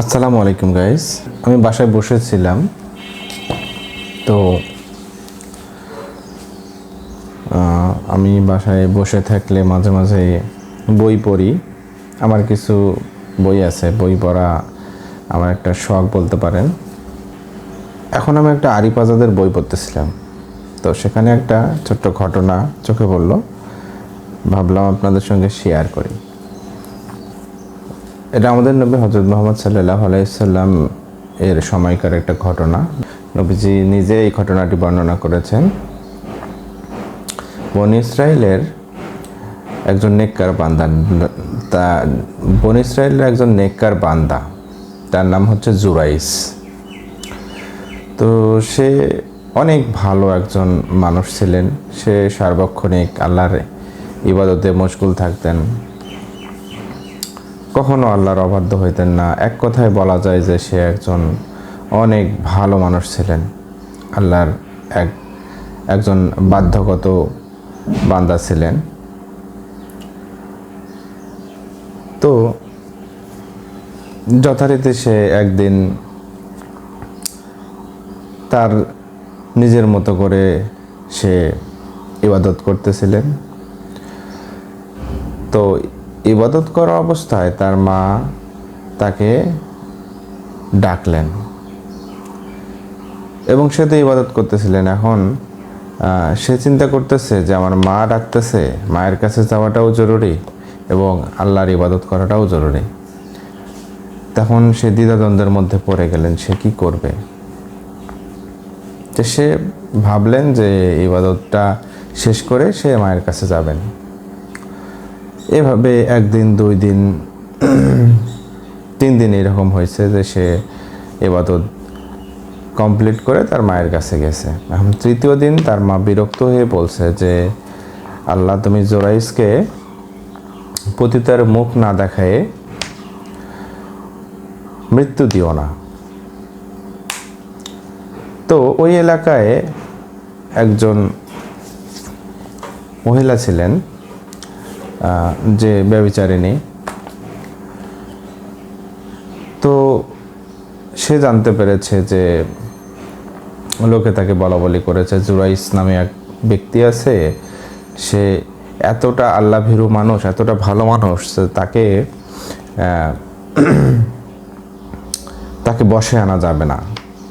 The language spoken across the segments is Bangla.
আসসালামু আলাইকুম গাইস আমি বাসায় বসেছিলাম। তো আমি বাসায় বসে থাকলে মাঝে মাঝে বই পড়ি। আমার কিছু বই আছে, বই পড়া আমার একটা শখ বলতে পারেন। এখন আমি একটা আরিফ আজাদের বই পড়তেছিলাম। তো সেখানে একটা ছোট্ট ঘটনা চোখে পড়ল। ভাবলাম আপনাদের সঙ্গে শেয়ার করি। এটা আমাদের নবী হজরত মোহাম্মদ সাল্লাহ আলাইসাল্লাম এর সময়কার একটা ঘটনা। নবীজি নিজে এই ঘটনাটি বর্ণনা করেছেন। বন ইসরায়েলের একজন নেককার বান্দা, তা বন ইসরায়েলের একজন নেককার বান্দা, তার নাম হচ্ছে জুরাইস। তো সে অনেক ভালো একজন মানুষ ছিলেন। সে সার্বক্ষণিক আল্লাহর ইবাদতে মশগুল থাকতেন। কখনো আল্লাহর অবাধ্য হইতেন না। এক কথায় বলা যায় যে সে একজন অনেক ভালো মানুষ ছিলেন। আল্লাহর এক, একজন বাধ্যগত বান্দা ছিলেন। তো যথারীতি সে একদিন তার নিজের মতো করে সে ইবাদত করতেছিলেন। তো ইবাদত করা অবস্থায় তার মা তাকে ডাকলেন। এবং সে তো ইবাদত করতেছিলেন। এখন সে চিন্তা করতেছে যে আমার মা ডাকতেছে, মায়ের কাছে যাওয়াটাও জরুরি এবং আল্লাহর ইবাদত করাটাও জরুরি। তখন সে দ্বিধাদ্বন্দ্বের মধ্যে পড়ে গেলেন, সে কি করবে? সে ভাবলেন যে ইবাদতটা শেষ করে সে মায়ের কাছে যাবেন। এভাবে একদিন, দুই দিন, তিন দিন এরকম হয়েছে যে সে এবাদত কমপ্লিট করে তার মায়ের কাছে গেছে। এখন তৃতীয় দিন তার মা বিরক্ত হয়ে বলছে যে, আল্লাহ, তুমি জোরাইসকে পতিতার মুখ না দেখায় মৃত্যু দিও না। তো ওই এলাকায় একজন মহিলা ছিলেন। যে ব্যবিচারিণী তো সে জানতে পেরেছে যে লোকে তাকে বলা বলি করেছে জুরাইস নামে এক ব্যক্তি আছে, সে এতটা আল্লাহ ভীরু মানুষ, এতটা ভালো মানুষ তাকে তাকে বসে আনা যাবে না।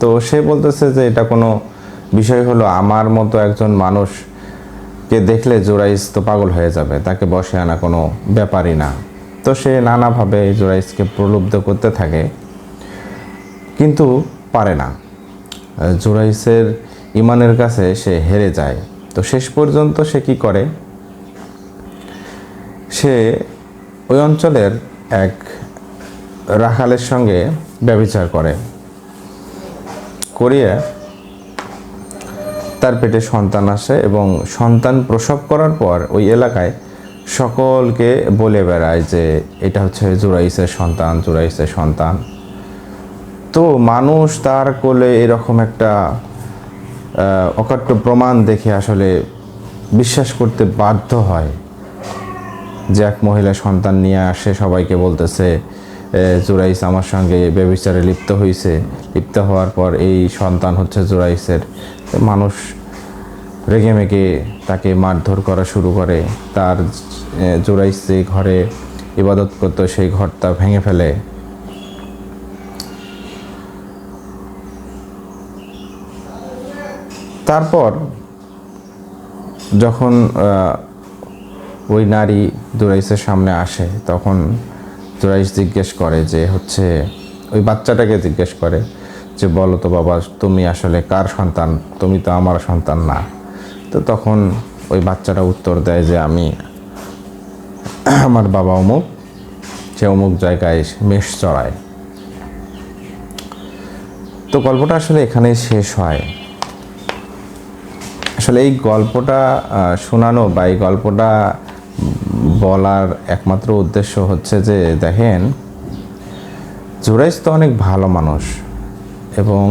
তো সে বলতেছে যে এটা কোনো বিষয় হলো আমার মতো একজন মানুষকে দেখলে জোরাইস তো পাগল হয়ে যাবে, তাকে বসে আনা কোনো ব্যাপারই না। তো সে নানাভাবে জোরাইসকে প্রলুব্ধ করতে থাকে, কিন্তু পারে না। জোরাইসের ইমানের কাছে সে হেরে যায়। তো শেষ পর্যন্ত সে কি করে? সে ওই অঞ্চলের এক রাখালের সঙ্গে ব্যভিচার করে। করিয়ে তার পেটে সন্তান আসে এবং সন্তান প্রসব করার পর ওই এলাকায় সকলকে বলে বেড়ায় যে এটা হচ্ছে জুরাইসের সন্তান জুরাইসের সন্তান। তো মানুষ তার কোলে এরকম একটা অকাট্য প্রমাণ দেখে আসলে বিশ্বাস করতে বাধ্য হয়। যে এক মহিলা সন্তান নিয়ে আসে, সবাইকে বলতেছে জুরাইস আমার সঙ্গে ব্যবিচারে লিপ্ত হয়েছে লিপ্ত হওয়ার পর এই সন্তান হচ্ছে জুরাইসের মানুষ রেগে মেগে তাকে মারধর করা শুরু করে। তার জুরাইস যে ঘরে ইবাদত করতো, সেই ঘরটা ভেঙে ফেলে। তারপর যখন ওই নারী জুরাইসের সামনে আসে, তখন জুরাইস জিজ্ঞেস করে যে হচ্ছে, ওই বাচ্চাটাকে জিজ্ঞেস করে যে, বলো তো বাবা, তুমি আসলে কার সন্তান? তুমি তো আমার সন্তান না। তো তখন ওই বাচ্চাটা উত্তর দেয় যে, আমি আমার বাবা অমুক, সে অমুক জায়গায় মেষ চড়ায়। তো গল্পটা আসলে এখানেই শেষ হয়। আসলে এই গল্পটা শোনানো বা এই গল্পটা বলার একমাত্র উদ্দেশ্য হচ্ছে যে, দেখেন জুরাইস তো অনেক ভালো মানুষ এবং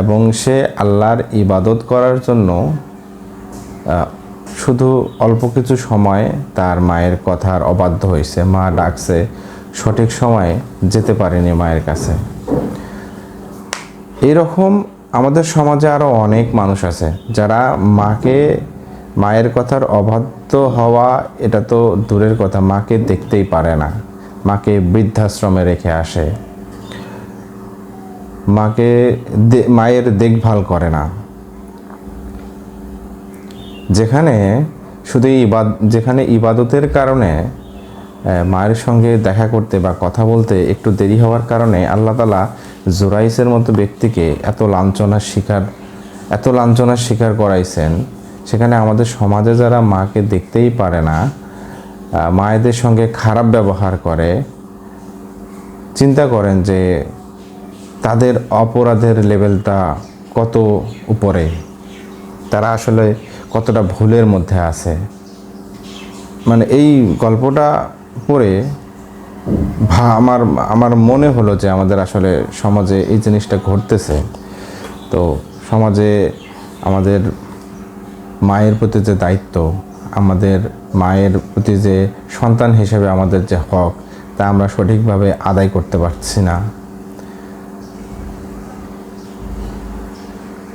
এবং সে আল্লাহর ইবাদত করার জন্য শুধু অল্প কিছু সময় তার মায়ের কথার অবাধ্য হয়েছে। মা ডাকছে, সঠিক সময়ে যেতে পারেনি মায়ের কাছে। এরকম আমাদের সমাজে আরও অনেক মানুষ আছে যারা মাকে মায়ের কথার অবাধ্য হওয়া, এটা তো দূরের কথা, মাকে দেখতেই পারে না। মাকে বৃদ্ধাশ্রমে রেখে আসে। মাকে মায়ের দেখভাল করে না। যেখানে শুধু ইবাদ, যেখানে ইবাদতের কারণে মায়ের সঙ্গে দেখা করতে বা কথা বলতে একটু দেরি হওয়ার কারণে আল্লাহ তালা জোরাইসের মতো ব্যক্তিকে এত লাঞ্ছনার শিকার, এত লাঞ্ছনার শিকার করাইছেন। সেখানে আমাদের সমাজে যারা মাকে দেখতেই পারে না মায়েদের সঙ্গে খারাপ ব্যবহার করে, চিন্তা করেন যে তাদের অপরাধের লেভেলটা কত উপরে, তারা আসলে কতটা ভুলের মধ্যে আছে। মানে এই গল্পটা পড়ে ভা- আমার আমার মনে হলো যে আমাদের আসলে সমাজে এই জিনিসটা ঘটতেছে। তো সমাজে আমাদের মায়ের প্রতি যে দায়িত্ব, আমাদের মায়ের প্রতি যে সন্তান হিসেবে আমাদের যে হক, তা আমরা সঠিকভাবে আদায় করতে পারছি না।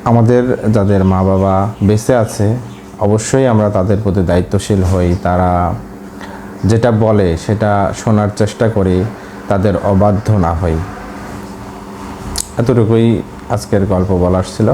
আমাদের যাদের মা বাবা বেঁচে আছে, অবশ্যই আমরা তাদের প্রতি দায়িত্বশীল হই। তারা যেটা বলে, সেটা শোনার চেষ্টা করি, তাদের অবাধ্য না হই। এতটুকুই আজকের গল্প বলার ছিল।